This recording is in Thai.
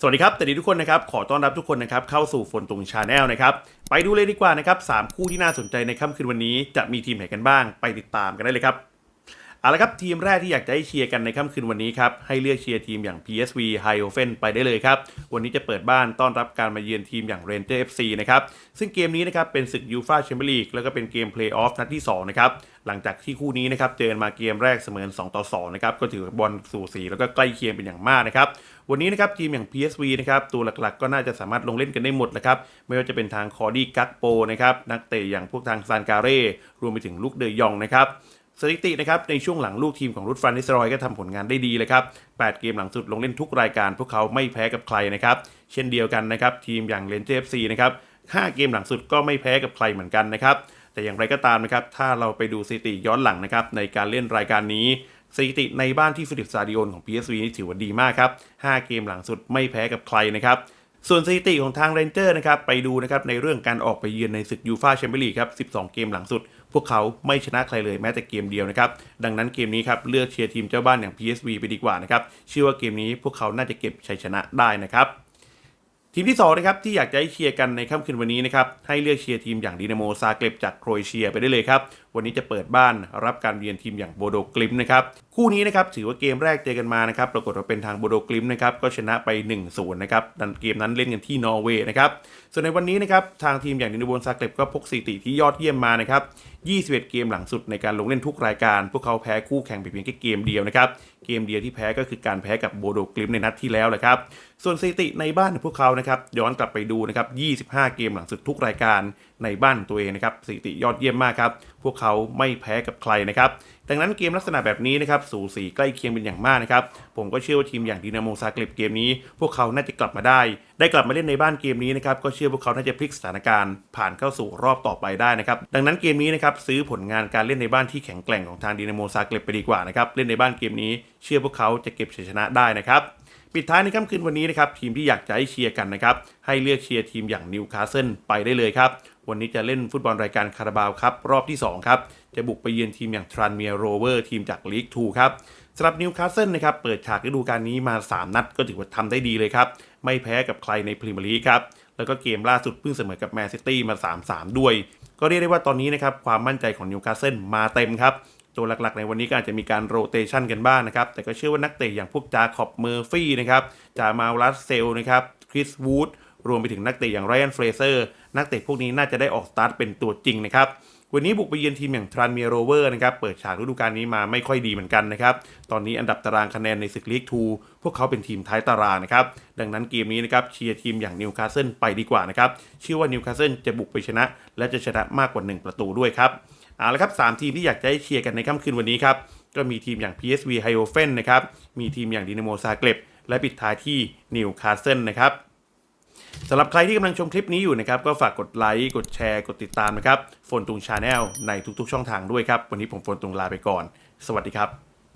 สวัสดีครับแต่ดีทุกคนนะครับ ขอต้อนรับทุกคนนะครับเข้าสู่ฝนตรงชาแนลนะครับ ไปดูเลยดีกว่านะครับสามคู่ที่น่าสนใจในค่ำคืนวันนี้จะมีทีมไหนกันบ้าง ไปติดตามกันได้เลยครับ เอาละครับ ทีมแรกที่อยากจะให้เชียร์กันในค่ำคืนวันนี้ครับ ให้เลือกเชียร์ทีมอย่าง PSV h i o f e n ไปได้เลยครับ วันนี้จะเปิดบ้านต้อนรับการมาเยือนทีมอย่าง Ranger FC นะครับ ซึ่งเกมนี้นะครับเป็นศึกยูฟาแชมเปี้ยนลีกแล้วก็เป็นเกมเพลย์ออฟนัดที่ 2 นะครับ หลังจากที่คู่นี้นะครับเจอกันมาเกมแรกเสมอ2ต่อ2นะครับก็ถือบอลสู่สีแล้วก็ใกล้เคียงเป็นอย่างมากนะครับวันนี้นะครับทีมอย่าง PSV นะครับตัวหลักๆ ก็น่าจะสามารถลงเล่นกันได้หมดแหละครับไม่ว่าจะเป็นทางคอร์ดี้กักโปนะครับนักเตะอย่างพวกทางซานการ่รวมไปถึงลูกเดยองนะครับ สถิตินะครับในช่วงหลังลูกทีมของรุดฟันนิสรอยก็ทำผลงานได้ดีเลยครับ 8 เกมหลังสุดลงเล่นทุกรายการ พวกเขาไม่แพ้กับใครนะครับ เช่นเดียวกันนะครับทีมอย่างเลนเจฟซีนะครับ 5 เกมหลังสุดก็ไม่แพ้กับใครเหมือนกันนะครับ แต่อย่างไรก็ตามนะครับถ้าเราไปดูสถิติย้อนหลังนะครับในการเล่นรายการนี้สถิติในบ้านที่ฟิลิปซาดิโอนของ PSV นี่ถือว่าดีมากครับ 5 เกมหลังสุดไม่แพ้กับใครนะครับ ส่วนสถิติของทางเรนเจอร์นะครับไปดูนะครับในเรื่องการออกไปเยือนในศึกยูฟาแชมเปี้ยนลีกครับ 12 เกมหลังสุด พวกเขาไม่ชนะใครเลยแม้แต่เกมเดียวนะครับ ดังนั้นเกมนี้ครับเลือกเชียร์ทีมเจ้าบ้านอย่าง PSV ไปดีกว่านะครับเชื่อว่าเกมนี้พวกเขาน่าจะเก็บชัยชนะได้นะครับ ทีมที่2นะครับที่อยากจะให้เชียร์กันในค่ำคืนวันนี้นะครับให้เลือกเชียร์ทีมอย่างดินาโมซาเกร็บจากโครเอเชียไปได้เลยครับ วันนี้จะเปิดบ้านรับการเยือนทีมอย่างโบโดกลิมนะครับคู่นี้นะครับถือว่าเกมแรกเจอกันมานะครับปรากฏว่าเป็นทางโบโดกลิมนะครับก็ชนะไป1-0นนะครับดันเกมนั้นเล่นกันที่นอร์เวย์นะครับส่วนในวันนี้นะครับทางทีมอย่างดินาโมซาเกร็บก็พกสถิติที่ยอดเยี่ยมมานะครับ21 เกมหลังสุดในการลงเล่นทุกรายการ พวกเขาแพ้คู่แข่งไปเพียงแค่เกมเดียวนะครับ เกมเดียวที่แพ้ก็คือการแพ้กับโบโดกลิมในนัดที่แล้วแหละครับ ส่วนสถิติในบ้านของพวกเขานะครับย้อนกลับไปดูนะครับ 25 เกมหลังสุดทุกรายการในบ้านตัวเองนะครับสถิติยอดเยี่ยมมากครับ พวกเขาไม่แพ้กับใครนะครับ ดังนั้นเกมลักษณะแบบนี้นะครับ สูสีใกล้เคียงเป็นอย่างมากนะครับ ผมก็เชื่อว่าทีมอย่างดินาโมซาเกร็บเกมนี้ พวกเขาน่าจะกลับมาได้ ได้กลับมาเล่นในบ้านเกมนี้นะครับ ก็เชื่อพวกเขาน่าจะพลิกสถานการณ์ผ่านเข้าสู่รอบต่อไปได้นะครับ ดังนั้นเกมนี้นะครับซื้อผลงานการเล่นในบ้านที่แข็งแกร่งของทางดินาโมซาเกร็บไปดีกว่านะครับ เล่นในบ้านเกมนี้ เชื่อพวกเขาจะเก็บชัยชนะได้นะครับปิดท้ายในค่ำคืนวันนี้นะครับทีมที่อยากจะให้เชียร์กันนะครับให้เลือกเชียร์ทีมอย่างนิวคาสเซิลไปได้เลยครับ วันนี้จะเล่นฟุตบอลรายการคาราบาวครับ รอบที่ 2 ครับ จะบุกไปเยือนทีมอย่างทรันเมียโรเวอร์ทีมจากลีก2ครับสำหรับนิวคาสเซิลนะครับเปิดฉากฤดูกาลนี้มา 3 นัดก็ถือว่าทำได้ดีเลยครับ ไม่แพ้กับใครในพรีเมียร์ลีกครับ แล้วก็เกมล่าสุดเพิ่งเสมอกับแมนซิตี้มา 3-3 ด้วย ก็เรียกได้ว่าตอนนี้นะครับความมั่นใจของนิวคาสเซิลมาเต็มครับตัวหลักๆ ในวันนี้ก็อาจจะมีการโรเตชันกันบ้างนะครับ แต่ก็เชื่อว่านักเตะอย่างพวกจาคอบเมอร์ฟี่นะครับ จามาลัสเซลนะครับ คริสวูด รวมไปถึงนักเตะอย่างไรอันเฟรเซอร์ นักเตะพวกนี้น่าจะได้ออกสตาร์ทเป็นตัวจริงนะครับวันนี้บุกไปเยือนทีมอย่างทรันเมียโรเวอร์นะครับ เปิดฉากฤดูกาลนี้มาไม่ค่อยดีเหมือนกันนะครับ ตอนนี้อันดับตารางคะแนนในศึกลีก2พวกเขาเป็นทีมท้ายตารางนะครับ ดังนั้นเกมนี้นะครับเชียร์ทีมอย่างนิวคาสเซิลไปดีกว่านะครับ เชื่อว่านิวคาสเซิลจะบุกไปชนะ และจะชนะมากกว่า 1 ประตูด้วยครับ เอาละครับสามทีมที่อยากจะให้เชียร์กันในค่ำคืนวันนี้ครับ ก็มีทีมอย่าง PSV h i o f e n นะครับ มีทีมอย่างดินาโมซาเกร็บและปิดท้ายที่นิวคาสเซิลนะครับ สำหรับใครที่กำลังชมคลิปนี้อยู่นะครับ ก็ฝากกดไลค์ กดแชร์ กดติดตามนะครับโฟนตุงชาแนลในทุกๆ ช่องทางด้วยครับ วันนี้ผมโฟนตุงลาไปก่อน สวัสดีครับ